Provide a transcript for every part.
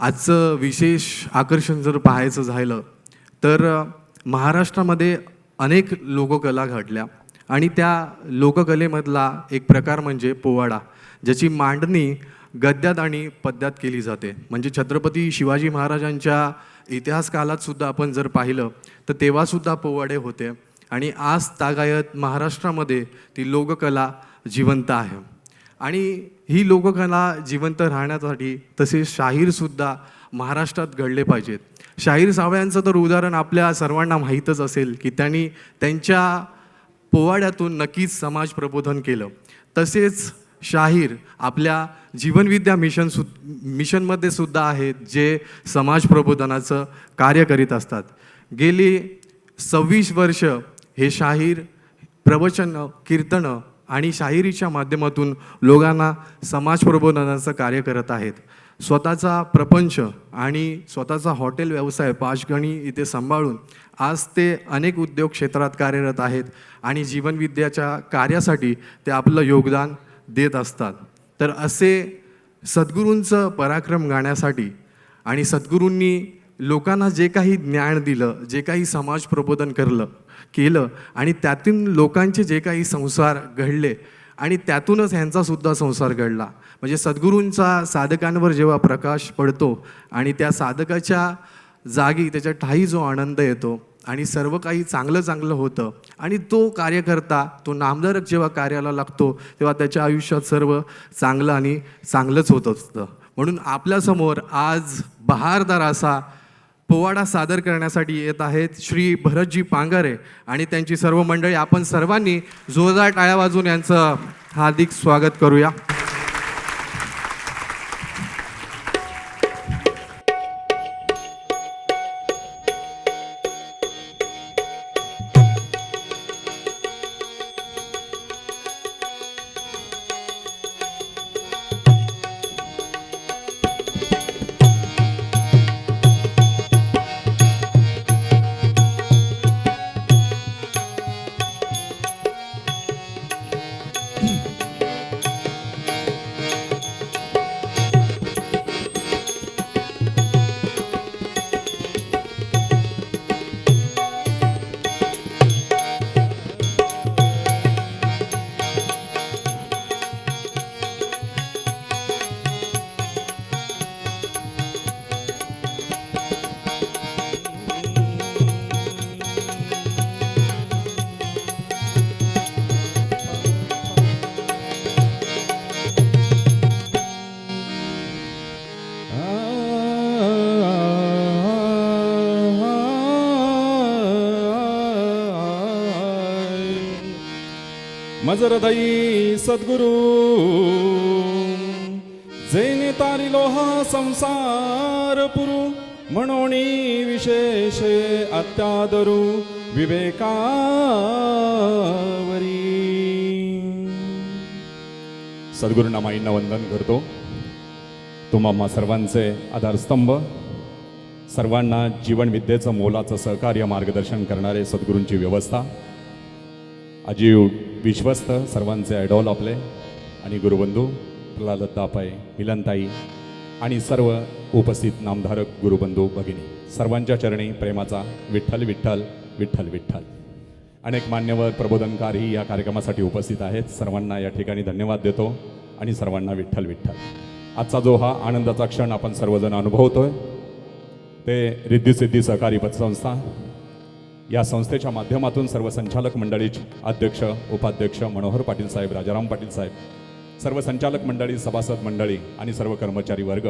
आजचं विशेष आकर्षण जर पाहायचं झालं तर महाराष्ट्रामध्ये अनेक लोककला घडल्या. आणि त्या लोककलेमधला एक प्रकार म्हणजे पोवाडा ज्याची मांडणी गद्यात आणि पद्यात केली जाते. म्हणजे छत्रपती शिवाजी महाराजांच्या इतिहास काळात सुद्धा आपण जर पाहिलं तर तेव्हासुद्धा पोवाडे होते. आणि आज तागायत महाराष्ट्रामध्ये ती लोककला जिवंत आहे. आणि ही लोककला जिवंत राहण्यासाठी तसेच शाहीरसुद्धा महाराष्ट्रात घडले पाहिजेत. शाहीर सावळ्यांचं तर उदाहरण आपल्या सर्वांना माहीतच असेल की त्यांनी त्यांच्या पोवाड्यातून नक्कीच समाज प्रबोधन केलं. तसेच शाहीर आपल्या जीवनविद्या मिशन सु मिशनमध्ये सुद्धा आहेत जे समाज प्रबोधनाचं कार्य करीत असतात. गेली सव्वीस वर्ष हे शाहीर प्रवचन कीर्तनं आणि शाहिरीच्या माध्यमातून लोकांना समाज प्रबोधनाचं कार्य करत आहेत. स्वतःचा प्रपंच आणि स्वतःचा हॉटेल व्यवसाय पाचगणी इथे सांभाळून आज ते अनेक उद्योग क्षेत्रात कार्यरत आहेत आणि जीवनविद्याच्या कार्यासाठी ते आपलं योगदान देत असतात. तर असे सद्गुरूंचं पराक्रम गाण्यासाठी आणि सद्गुरूंनी लोकांना जे काही ज्ञान दिलं जे काही समाज प्रबोधन करलं केलं आणि त्यातून लोकांचे जे काही संसार घडले आणि त्यातूनच ह्यांचासुद्धा संसार घडला. म्हणजे सद्गुरूंचा साधकांवर जेव्हा प्रकाश पडतो आणि त्या साधकाच्या जागी त्याच्या ठाई जो आनंद येतो आणि सर्व काही चांगलं चांगलं होतं आणि तो कार्यकर्ता तो नामधारक जेव्हा कार्याला लागतो तेव्हा त्याच्या आयुष्यात सर्व चांगलं आणि चांगलंच होत असतं. म्हणून आपल्यासमोर आज बहारदार असा पोवाडा सादर करण्यासाठी येत आहेत श्री भरतजी पांगारे आणि त्यांची सर्व मंडळी. आपण सर्वांनी जोरदार टाळ्या वाजून यांचं हार्दिक स्वागत करूया. मजरदई सद्गुरु जैने तारी लोहा संसार पुरु म्हणोनी विशेष अत्यादरू विवेकावरी। सद्गुरूंना माईंना वंदन करतो. तुम्हा सर्वांचे आधारस्तंभ सर्वांना जीवनविद्येचं मोलाचं सहकार्य मार्गदर्शन करणारे सद्गुरूंची व्यवस्था अजीव विश्वस्त सर्वांचे आयडॉल आपले. आणि गुरुबंधू प्रल्हाद दापाय मिलनताई आणि सर्व उपस्थित नामधारक गुरुबंधू भगिनी. सर्वांच्या चरणी प्रेमाचा विठ्ठल विठ्ठल विठ्ठल विठ्ठल. अनेक मान्यवर प्रबोधनकारही या कार्यक्रमासाठी उपस्थित आहेत. सर्वांना या ठिकाणी धन्यवाद देतो आणि सर्वांना विठ्ठल विठ्ठल. आजचा जो हा आनंदाचा क्षण आपण सर्वजण अनुभवतोय ते रिद्धिसिद्धी सहकारी पतसंस्था या संस्थेच्या माध्यमातून सर्व संचालक मंडळीचे अध्यक्ष उपाध्यक्ष मनोहर पाटील साहेब राजाराम पाटील साहेब सर्व संचालक मंडळी सभासद मंडळी आणि सर्व कर्मचारी वर्ग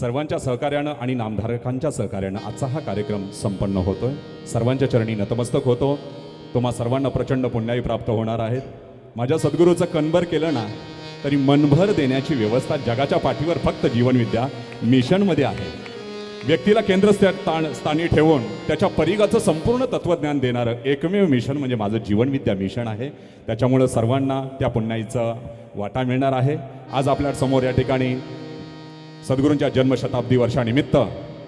सर्वांच्या सहकार्यानं आणि नामधारकांच्या सहकार्यानं आजचा हा कार्यक्रम संपन्न होतो आहे सर्वांच्या चरणी नतमस्तक होतो. तुम्हा सर्वांना प्रचंड पुण्याई प्राप्त होणार आहेत. माझ्या सद्गुरूचं कणभर केलं ना तरी मनभर देण्याची व्यवस्था जगाच्या पाठीवर फक्त जीवनविद्या मिशनमध्ये आहे. व्यक्तीला केंद्रस्थान स्थानी ठेवून त्याच्या परिघाचं संपूर्ण तत्वज्ञान देणारं एकमेव मिशन म्हणजे माझं जीवनविद्या मिशन आहे. त्याच्यामुळं सर्वांना त्या पुण्याईचा वाटा मिळणार आहे. आज आपल्यासमोर या ठिकाणी सद्गुरूंच्या जन्मशताब्दी वर्षानिमित्त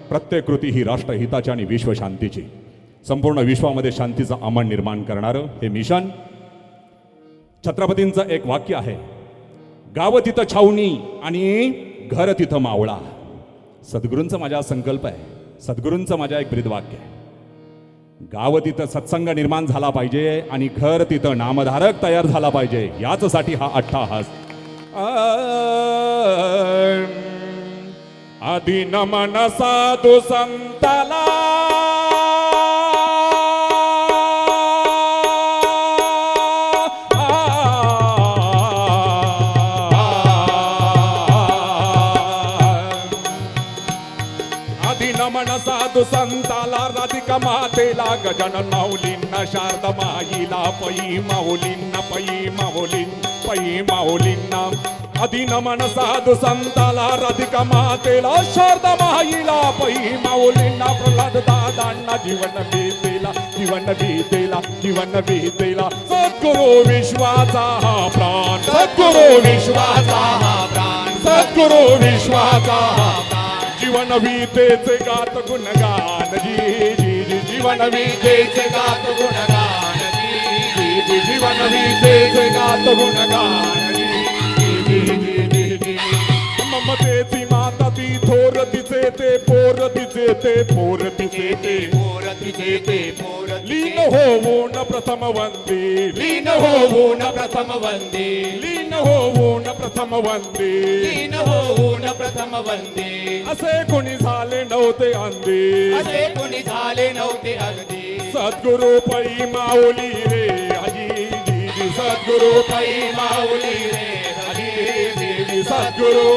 प्रत्येक कृती ही राष्ट्रहिताची आणि विश्वशांतीची संपूर्ण विश्वामध्ये शांतीचं अमन निर्माण करणारं हे मिशन. छत्रपतींचं एक वाक्य आहे गाव तिथं छावणी आणि घर तिथं मावळा. सद्गुरूंचा माझा संकल्प आहे. सद्गुरूंचं माझ्या एक ब्रीदवाक्य आहे. गाव तिथं सत्संग निर्माण झाला पाहिजे आणि घर तिथं नामधारक तयार झाला पाहिजे. याचसाठी हा अठ्ठाहास आधी नमन साधू संताला साधू संताला राधिका मातेला गजानन माऊलींना शारदा माईला पई माऊलींना पई माऊलीं पई माऊलींना. आधी नमन साधू संताला राधिका मातेला शारदा माईला पई माऊलींना प्रल्हाद दादांना जीवन भीतेला जीवन भीतेला जीवन भीतेला सद्गुरु विश्वाचा हा प्राण सद्गुरु विश्वाचा हा प्राण सद्गुरु विश्वाचा हा जीवन वीतेचे गात गुणगान जी जी जी जीवन वीतेचे गात गुणगान जी जी जीवन वीतेचे गात गुणगान. ममतेची माता ती थोर तिचे ते पोर तिचे ते पोर तिचे ते पोरतीचे ते पोरतीचे लीन होऊन प्रथम वंदे लीन होऊन प्रथम वंदे. लीन होऊन प्रथम वंदे. लीन होऊन प्रथम वंदे. असे कोणी झाले नव्हते अंधे. असे कोणी झाले नव्हते अगदी सद्गुरु पै माऊली रे हजी जी सद्गुरु पै माऊली रे. सद्गुरु।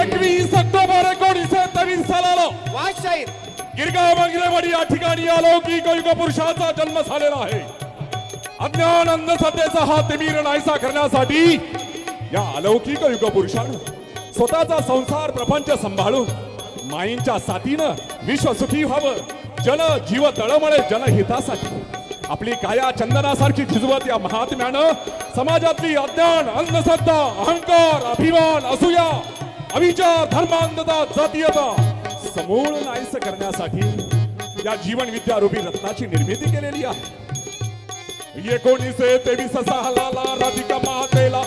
एकवीस ऑक्टोबर एकोणीसशे तेवीस सालाला वाशाहीर गिरगाव मंगरेवाडी या ठिकाणी अलौकिक युग पुरुषाचा जन्म झालेला आहे. अज्ञान अंधश्रद्धेचा हा तिमीर नाहीसा करण्यासाठी या अलौकिक युग पुरुषानं स्वतःचा संसार प्रपंच सांभाळून माईंच्या साथीनं विश्व सुखी व्हावं जन जीव तळमळे जनहितासाठी. आपली काया चंदनासारखी झिजवत या महात्म्यानं समाजातली अज्ञान अंधश्रद्धा अहंकार अभिमान असूया. अविचार धर्मांधता जातीयता समूळ नाहीस करण्यासाठी या जीवन विद्या रूपी रत्नाची निर्मिती केलेली आहे. एकोणीसशे तेवीस सालाला राधिका महातेला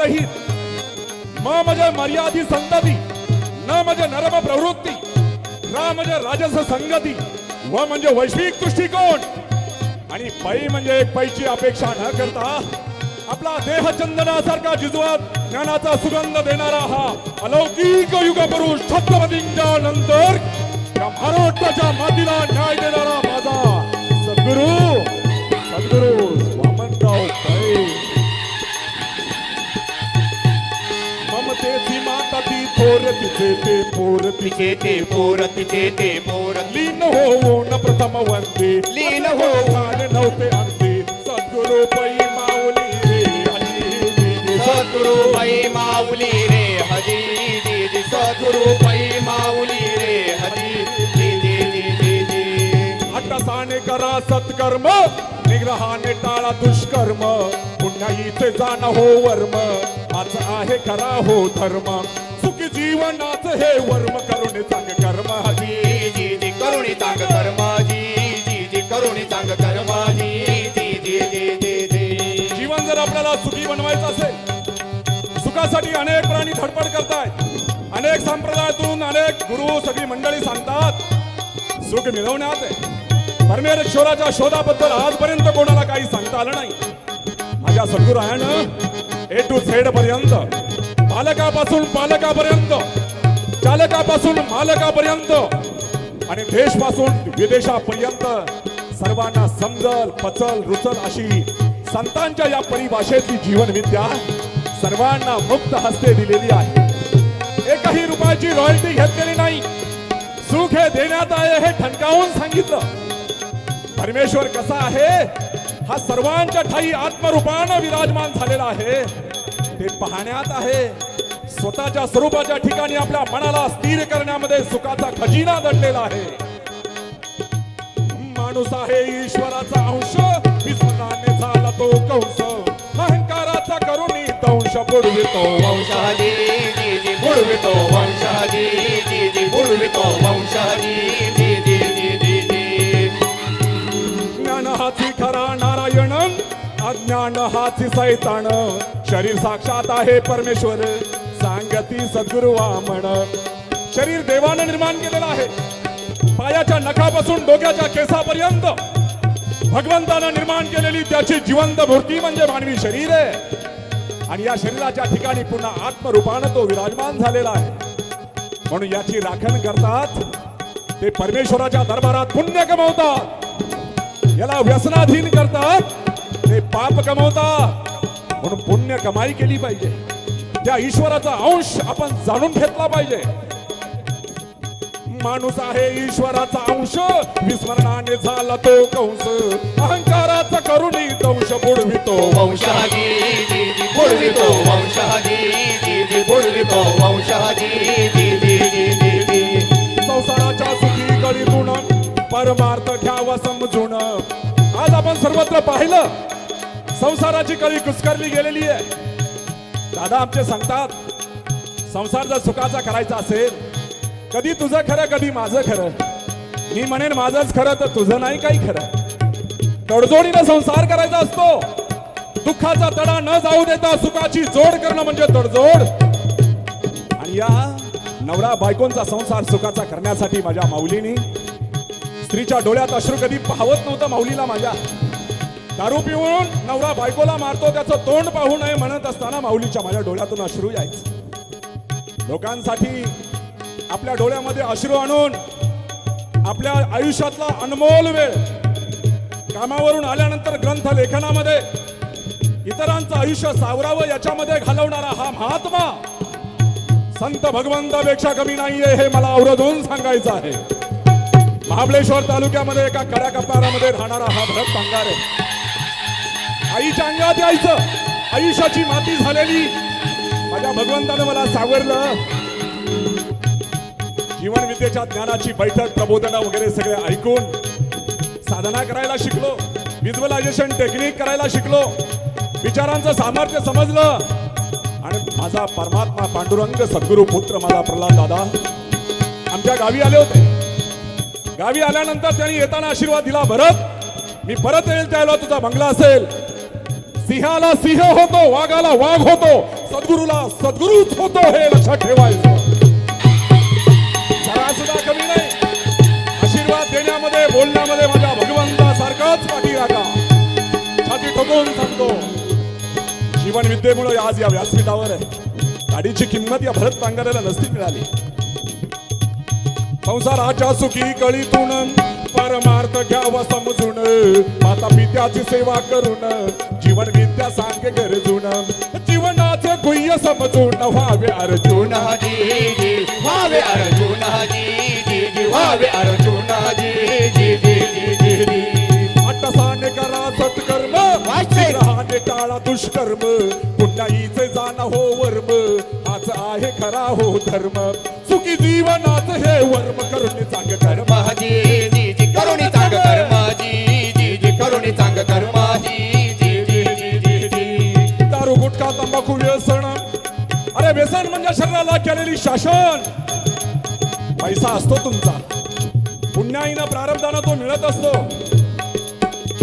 रहित. म म्हणजे मर्यादी संतती न म्हणजे नरम प्रवृत्ती रा म्हणजे राजस संगती व म्हणजे वैश्विक दृष्टिकोन. आणि पै म्हणजे एक पैची अपेक्षा न करता आपला देह चंदनासारखा जिजवत ज्ञानाचा सुगंध देणारा हा अलौकिक युग पुरुष छत्रपतींच्या नंतर या महाराष्ट्राच्या मातीला न्याय देणारा माझा सद्गुरू. सद्गुरू. थोर तिचे ते पोर तिचे ते पोर तिचे ते पोर. लीन होऊन प्रथम वंदे. लीन होऊन. झाले नव्हते अंते सद्गुरु पै माऊली रे हरी जी जी सद्गुरु पै माऊली रे हरी जी जी सद्गुरु पै माऊली रे हरी जी जी जी जी जी अट्टसाने करा सत्कर्म निग्रहाने टाळा दुष्कर्म. पुन्हा इथे जाण हो वर्म. आज आहे करा हो धर्म. जीवनाच हे वर्म करून चांग कर्म जी जी जी करुणी चांग कर्म जी जी जी करुणी चांग कर्म जी जी जी जी जी. जी जीवन जर आपल्याला सुखी बनवायचं असेल सुखासाठी अनेक प्राणी धडपड करतायत. अनेक संप्रदायातून अनेक गुरु सगळी मंडळी सांगतात सुख मिळवण्यात आहे. परमेश्वराच्या शोधाबद्दल आजपर्यंत कोणाला काही सांगता आलं नाही. माझ्या सद्गुरायानं ए टू झेड पर्यंत चालकापासून पालकापर्यंत चालकापासून मालकापर्यंत आणि देशपासून विदेशापर्यंत सर्वांना समजल पचल रुचल अशी संतांच्या या परिभाषेतली जीवन विद्या सर्वांना मुक्त हस्ते दिलेली आहे. एकही रुपयाची रॉयल्टी घेतलेली नाही. सुख हे देण्यात आहे हे ठणकावून सांगितलं. परमेश्वर कसा आहे? हा सर्वांच्या ठाई आत्मरूपानं विराजमान झालेला आहे. ते पाहण्यात आहे. स्वतःच्या स्वरूपाच्या ठिकाणी आपल्या मनाला स्थिर करण्यामध्ये सुखाचा खजिना दडलेला आहे. माणूस आहे ईश्वराचा अंश विस्मरणाने झाला तो कंस. अहंकाराचा करुणी दंश बुडवितो. वंशाली बुडवितो. वंशाली बुडवितो. वंशाली अज्ञान हाची सैतान. शरीर साक्षात आहे परमेश्वर. सांगती सद्गुरु वामन. शरीर देवानं निर्माण केलेलं आहे. पायाच्या नखापासून डोक्याच्या केसापर्यंत भगवंतानं निर्माण केलेली त्याची जिवंत मूर्ती म्हणजे मानवी शरीर आहे. आणि या शरीराच्या ठिकाणी पुन्हा आत्मरूपानं तो विराजमान झालेला आहे. म्हणून याची राखण करतात. ते परमेश्वराच्या दरबारात पुण्य कमवतात याला व्यसनाधीन करतात. ते पाप कमवतात म्हणून पुण्य कमाई केली पाहिजे. त्या ईश्वराचा अंश आपण जाणून घेतला पाहिजे. माणूस आहे ईश्वराचा अंश विस्मरणाने झाला तो कंस. अहंकाराचा करुणी दंश बुडवितो वंशादी जी जी बुडवितो वंशादी जी जी बुडवितो संसाराच्या सुखी गळीतून परमार्थ घ्यावा समजून. आज आपण सर्वत्र पाहिलं संसाराची कळी कुस्करली गेलेली आहे. दादा आमचे सांगतात संसार जर सुखाचा करायचा असेल कधी तुझं खरं कधी माझं खरं. मी म्हणेन माझंच खरं तर तुझं नाही काही खरं. तडजोडीनं संसार करायचा असतो. दुःखाचा तडा न जाऊ देता सुखाची जोड करणं म्हणजे तडजोड. आणि या नवरा बायकोंचा संसार सुखाचा करण्यासाठी माझ्या माऊलीनी स्त्रीच्या डोळ्यात अश्रू कधी पाहत नव्हतं माऊलीला माझ्या. दारू पिऊन नवरा बायकोला मारतो त्याचं तोंड पाहू नये म्हणत असताना माऊलीच्या माझ्या डोळ्यातून अश्रू यायचं. लोकांसाठी आपल्या डोळ्यामध्ये अश्रू आणून आपल्या आयुष्यातला अनमोल वेळ कामावरून आल्यानंतर ग्रंथ लेखनामध्ये इतरांचं आयुष्य सावरावं याच्यामध्ये घालवणारा हा महात्मा संत भगवंतापेक्षा कमी नाहीये हे मला आवर्जून सांगायचं आहे. महाबळेश्वर तालुक्यामध्ये एका कड्या कपाऱ्यामध्ये राहणारा हा भरत कांगार आहे आईच्या अंगात यायचं. आयुष्याची माती झालेली. माझ्या भगवंतानं मला सावरलं. जीवन विद्येच्या ज्ञानाची बैठक प्रबोधना वगैरे सगळे ऐकून साधना करायला शिकलो. विज्युअलायझेशन टेक्निक करायला शिकलो. विचारांचं सामर्थ्य समजलं. आणि माझा परमात्मा पांडुरंग सद्गुरु पुत्र माझा प्रल्हाद दादा आमच्या गावी आले होते. गावी आल्यानंतर त्यांनी येताना आशीर्वाद दिला भरत मी परत येईल त्यावेळेला तुझा बंगला असेल. सिंहाला सिंह होतो वाघाला वाघ होतो सद्गुरूला सद्गुरूच होतो हे लक्षात ठेवायचं. सुद्धा कमी नाही. आशीर्वाद देण्यामध्ये बोलण्यामध्ये माझ्या भगवंतासारखाच पाठी राखा छाती ठोकून सांगतो जीवन विद्येमुळे आज या व्यासपीठावर आहे. गाडीची किंमत या भरत पांगाऱ्याला नसती मिळाली. संसाराच्या सुखी कळीतून परमार्थ घ्यावा समजून. माता पित्याची सेवा करून जीवन विद्या सांगे गरजून. जीवनाचे गुह्य समजून व्हावे अर्जुन व्हावे अर्जुन व्हावे अर्जुन अटसाने करा सत्कर्म. राहणे टाळा दुष्कर्म. पुण्याईचे जाण हो वर्म हाच आहे खरा हो धर्म. सुखी जीवनाच हे वर्म करून टाकू व्यसन अरे व्यसन म्हणजे शरीराला केलेली शासन. पैसा असतो तुमचा. पुण्याईनं प्रारब्धानं तो मिळत असतो.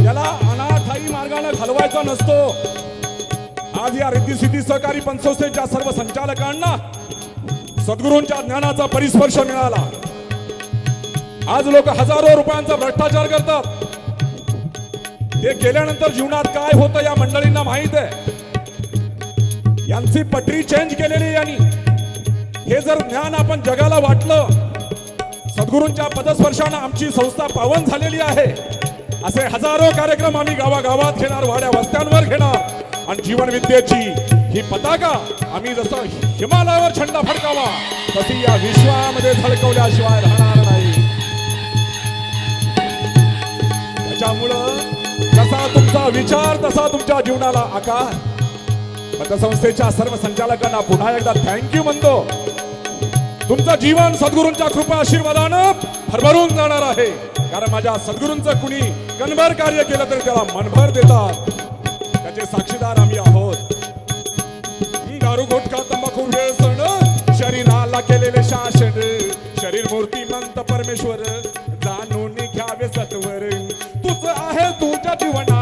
त्याला अनाथाई मार्गाने घालवायचा नसतो. आज या रिद्धी सिद्धी सहकारी पंचसंस्थेच्या सर्व संचालकांना सद्गुरूंच्या ज्ञानाचा परिस्पर्श मिळाला. आज लोक हजारो रुपयांचा भ्रष्टाचार करतात. ते केल्यानंतर जीवनात काय होतं या मंडळींना माहीत आहे. यांची पटरी चेंज केलेली यांनी हे जर ज्ञान आपण जगाला वाटलं सद्गुरूंच्या पदस्पर्शानं आमची संस्था पावन झालेली आहे. असे हजारो कार्यक्रम आम्ही गावागावात घेणार वाड्या वस्त्यांवर घेणार आणि जीवन विद्येची ही पताका आम्ही जसं हिमालयावर छंड फडकावा तशी या विश्वामध्ये झळकवल्याशिवाय राहणार नाही. त्याच्यामुळं जसा तुमचा विचार तसा तुमच्या जीवनाला आकार पतसंस्थेच्या सर्व संचालकांना पुन्हा एकदा थँक्यू म्हणतो. तुमचं जीवन सद्गुरूंच्या कृपा आशीर्वादानं भरभरून जाणार आहे. कारण माझ्या सद्गुरूंचं कुणी कणभर कार्य केलं तरी त्याला मनभर देतात. त्याचे साक्षीदार आम्ही आहोत. दारू गुटखा तंबाखू व्यसन शरीराला केलेले शासन शरीर मूर्ती मंत परमेश्वर जाणून घ्यावे सत्वर. तुझ आहे तुझ्या जीवनात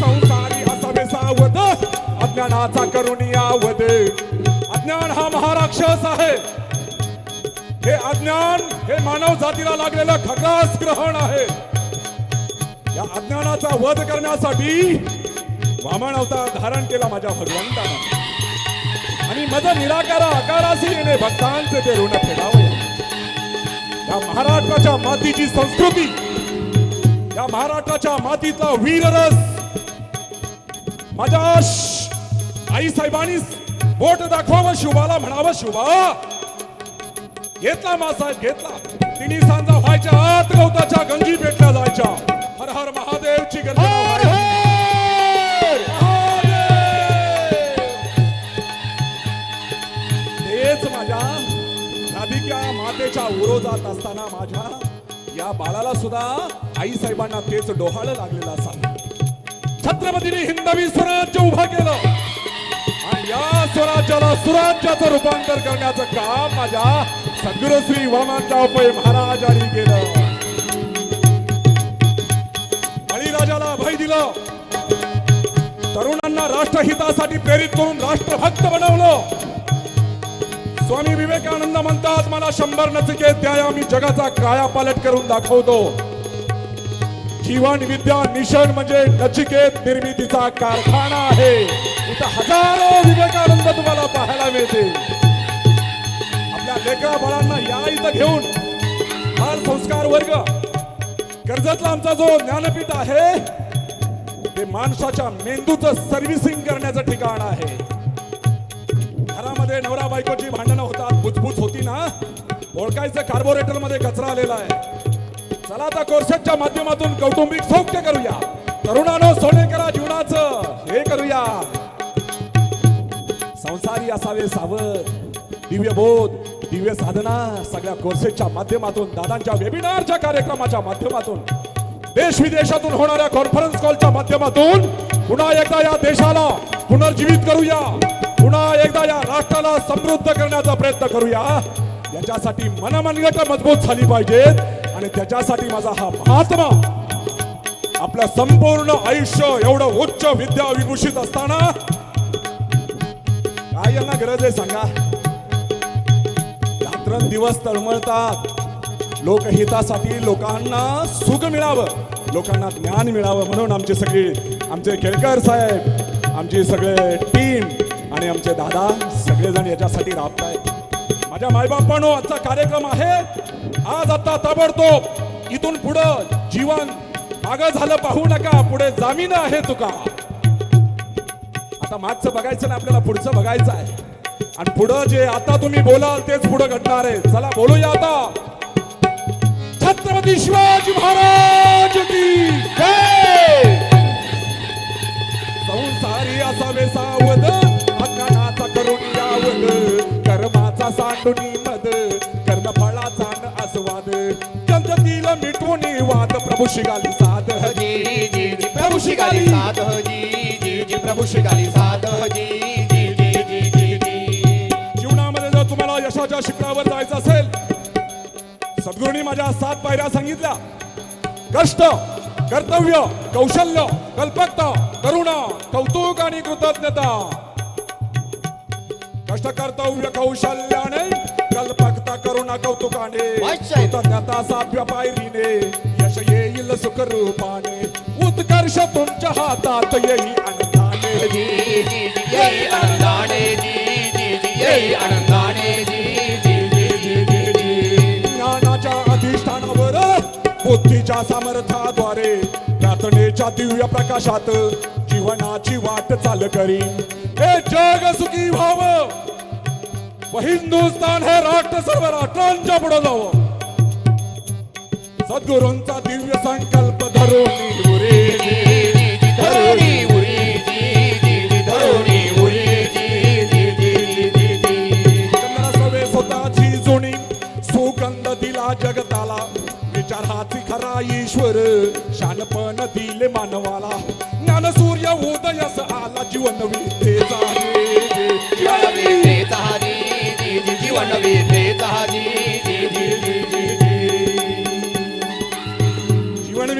संसारी असावे सावध. अज्ञानाचा करून यावद अज्ञान हा महाराक्षस आहे. हे अज्ञान हे मानव जातीला लागलेलं खगास ग्रहण आहे. या अज्ञानाचा वध करण्यासाठी वामन अवतार धारण केला माझ्या भगवंतानं. आणि मज निराकारा आकारासी येणे भक्तांचे ते ऋण फेडावं. या महाराष्ट्राच्या मातीची संस्कृती या महाराष्ट्राच्या मातीतला वीररस. माझ्या आई साहेबांनी बोट दाखवावं शुभाला म्हणावं शुभा. घेतला मासाहेब घेतला. तिन्ही सांजा व्हायच्या आत गवताच्या गंजी पेटल्या जायच्या. हर हर महादेवची. महादेव! तेच माझ्या राधिक्या मातेच्या उरोजात असताना माझ्या या बाळाला सुद्धा आई साहेबांना तेच डोहाळं लागलेलं असा छत्रपतीने हिंदवी स्वराज्य उभं केलं. आणि या स्वराज्याला सुराज्याचं रूपांतर करण्याचं काम माझ्या सद्गुरू श्री वामनराव पै महाराजांनी केलं. बळीराजाला भय दिलं. तरुणांना राष्ट्रहितासाठी प्रेरित करून राष्ट्रभक्त बनवलं. स्वामी विवेकानंद म्हणतात मला शंभर नचिकेत द्या मी जगाचा कायापालट करून दाखवतो. जीवन विद्या मिशन म्हणजे नचिकेत निर्मितीचा कारखाना आहे. इथं हजारो विवेकानंद तुम्हाला पाहायला मिळते आपल्या लेकरा बाळांना या इथं घेऊन फार संस्कार वर्ग कर्जतला आमचा जो ज्ञानपीठ आहे ते माणसाच्या मेंदूचं सर्व्हिसिंग करण्याचं ठिकाण आहे. घरामध्ये नवरा बायकोची भांडणं होतात बुजबुज होती ना? ओळखायचं कार्बोरेटरमध्ये कचरा आलेला आहे. चला आता कोर्सेटच्या माध्यमातून कौटुंबिक सौख्य करूया. तरुणानो सोनेकरा जीवनाचं. हे करूया. संसारी असावे सावध. दिव्य बोध दिव्य साधना सगळ्या कोर्सेटच्या माध्यमातून दादांच्या वेबिनारच्या कार्यक्रमाच्या माध्यमातून देश विदेशातून होणाऱ्या कॉन्फरन्स कॉलच्या माध्यमातून पुन्हा एकदा या देशाला पुनर्जीवित करूया. पुन्हा एकदा या राष्ट्राला समृद्ध करण्याचा प्रयत्न करूया. याच्यासाठी मनमनगट मजबूत झाली पाहिजेत. आणि त्याच्यासाठी माझा हा महात्मा आपलं संपूर्ण आयुष्य एवढं उच्च विद्या विभूषित असताना काय यांना गरज आहे सांगा? रात्रंदिवस तळमळतात. लोकहितासाठी लोकांना सुख मिळावं. लोकांना ज्ञान मिळावं म्हणून आमचे सगळे आमचे केळकर साहेब आमची सगळे टीम आणि आमचे दादा सगळेजण याच्यासाठी राबतायत. माझ्या मायबापांनो आजचा कार्यक्रम आहे. आज आता ताबडतोब इथून पुढं जीवन मागं झालं पाहू नका पुढे जामीन आहे तुका. आता मागचं बघायचं ना आपल्याला पुढचं बघायचं आहे. आणि पुढं जे आता तुम्ही बोलाल तेच पुढं घडणार आहे. चला बोलूया आता. छत्रपती शिवाजी महाराज की जय! संसारी असावे सावध अज्ञानाचा करून यावद कर्माचा सांडून मद प्रभू शिगाली साध जी जी जी प्रभु शिगाली. साध जी जी जी प्रभु शिगाली साध जी जी जी जी जी जी. जीवनामध्ये जर तुम्हाला यशाच्या शिखरावर जायचं असेल सद्गुरूंनी माझ्या सात पायऱ्या सांगितल्या. कष्ट कर्तव्य कौशल्य कल्पकता करुणा कौतुक आणि कृतज्ञता. कष्ट कर्तव्य कौशल्याने कल्पकता करुणा कौतुकाने. कृतज्ञता साध्य पायरीने. येईल सुख रूपाने उत्कर्ष तुमच्या हातात येईल आनंदाने ज्ञानाच्या अधिष्ठानावर बुद्धीच्या सामर्थ्याद्वारे प्रार्थनेच्या दिव्य प्रकाशात जीवनाची वाट चाल करी. हे जग सुखी व्हाव. व हिंदुस्थान हे राष्ट्र सर्व राष्ट्रांच्या पुढे जावं. सद्गुरूंचा दिव्य संकल्प धरून उरे धरोणी उरी जी सवे स्वतःची जुनी सुगंध दिला जगताला विचाराची खरा ईश्वर शानपण दिले मानवाला ज्ञान सूर्य उदयस आला जीवन विद्येचा जीवन विद्येचा जी जी जीवन विद्येचा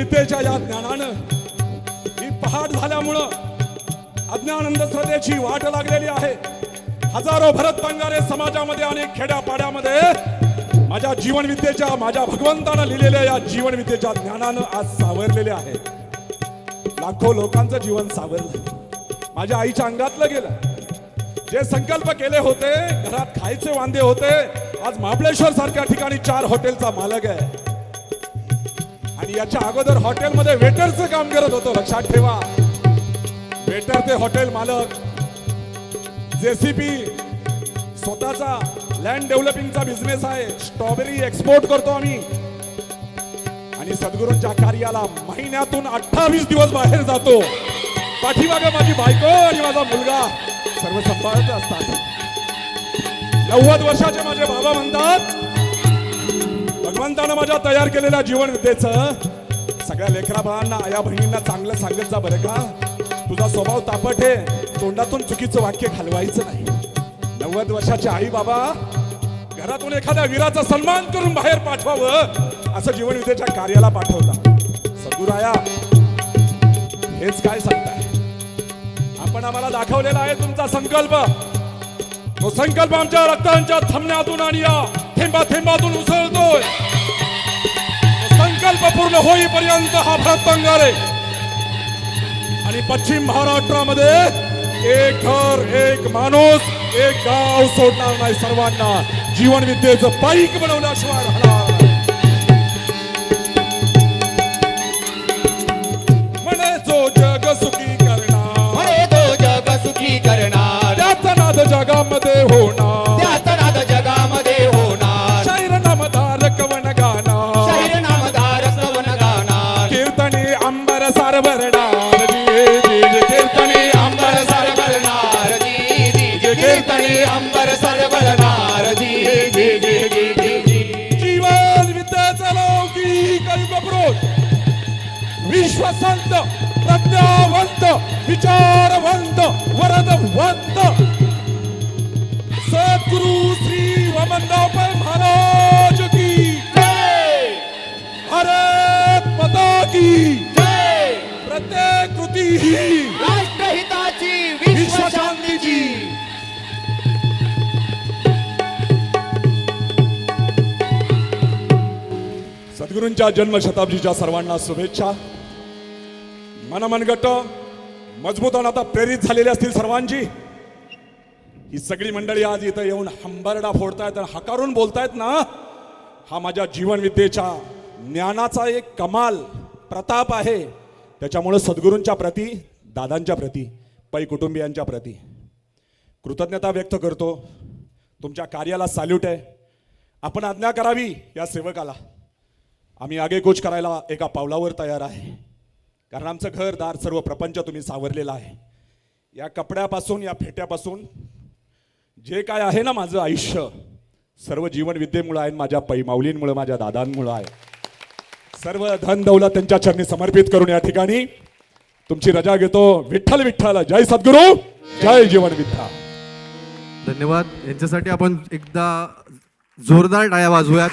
विद्येच्या या ज्ञानानं ही पहाट झाल्यामुळं अज्ञानंद श्रद्धेची वाट लागलेली आहे. हजारो भरत पंगारे समाजामध्ये अनेक खेड्यापाड्यामध्ये माझ्या जीवनविद्येच्या माझ्या भगवंतानं लिहिलेल्या या जीवनविद्येच्या ज्ञानानं आज सावरलेले आहे. लाखो लोकांचं जीवन सावरलं. माझ्या आईच्या अंगातलं गेलं. जे संकल्प केले होते घरात खायचे वांदे होते आज महाबळेश्वर सारख्या ठिकाणी चार हॉटेलचा मालक आहे. आणि याच्या अगोदर हॉटेलमध्ये वेटरचं काम करत होतो लक्षात ठेवा. वेटर ते हॉटेल मालक. जेसीबी स्वतःचा लँड डेव्हलपिंगचा बिझनेस आहे. स्ट्रॉबेरी एक्सपोर्ट करतो आम्ही. आणि सद्गुरूंच्या कार्याला महिन्यातून अठ्ठावीस दिवस बाहेर जातो. पाठीमागे माझी बायको आणि माझा मुलगा. सर्व सांभाळत असतात. नव्वद वर्षाचे माझे बाबा म्हणतात भगवंतानं माझ्या तयार केलेल्या जीवन विद्येचं सगळ्या लेकरा बाळांना आया बहिणींना चांगलं सांगत जा बरं का. तुझा स्वभाव तापट आहे तोंडातून चुकीचं वाक्य घालवायचं नाही. नव्वद वर्षाचे आई बाबा घरातून एखाद्या वीराचा सन्मान करून बाहेर पाठवावं असं जीवन विद्येच्या कार्याला पाठवता. सदुराया हेच काय सांगताय? आपण आम्हाला दाखवलेला आहे तुमचा संकल्प. तो संकल्प आमच्या रक्तांच्या थमण्यातून आणि या थेंबा थेंबातून उसळतोय. पूर्ण होईपर्यंत हा भरत बंगारे आणि पश्चिम महाराष्ट्रामध्ये एक घर एक माणूस एक गाव सोडणार नाही सर्वांना. जीवन विद्येचं पाईक बनवल्याशिवाय राहणार. नाही. म्हणे जो जग सुखी करणार. म्हणे जग सुखी करणार. त्याचा नाद जगामध्ये होणार. विश्वसंत प्रज्ञावंत विचारवंत वरदवंत. सद्गुरु श्री वामनराव महाराज की हरे पता की प्रत्येक कृती ही सद्गुरूंच्या जन्मशताब्दीच्या सर्वांना शुभेच्छा. मनमनगट मजबूत आता प्रेरित झालेली असतील सर्वांची. ही सगळी मंडळी आज इथं येऊन हंबरडा फोडतायत आणि हकारून बोलतायत ना हा माझ्या जीवन विद्येच्या ज्ञानाचा एक कमाल प्रताप आहे. त्याच्यामुळे सद्गुरूंच्या प्रती दादांच्या प्रती पै कुटुंबियांच्या प्रती. कृतज्ञता व्यक्त करतो. तुमच्या कार्याला सॅल्यूट आहे. आपण आज्ञा करावी या सेवकाला. आम्ही आगेकूच करायला एका पावलावर तयार आहे. कारण आमचं घर दार सर्व प्रपंच तुम्ही सावरलेला आहे. या कपड्यापासून या फेट्यापासून जे काय आहे ना माझं आयुष्य सर्व जीवन विद्येमुळं आहे माझ्या पैमाऊलींमुळं माझ्या दादांमुळं आहे. सर्व धन दौलत त्यांच्या चरणी समर्पित करून या ठिकाणी तुमची रजा घेतो. विठ्ठल विठ्ठल जय सद्गुरू जय जीवन विद्या. धन्यवाद. यांच्यासाठी आपण एकदा जोरदार टाळ्या वाजवूयात.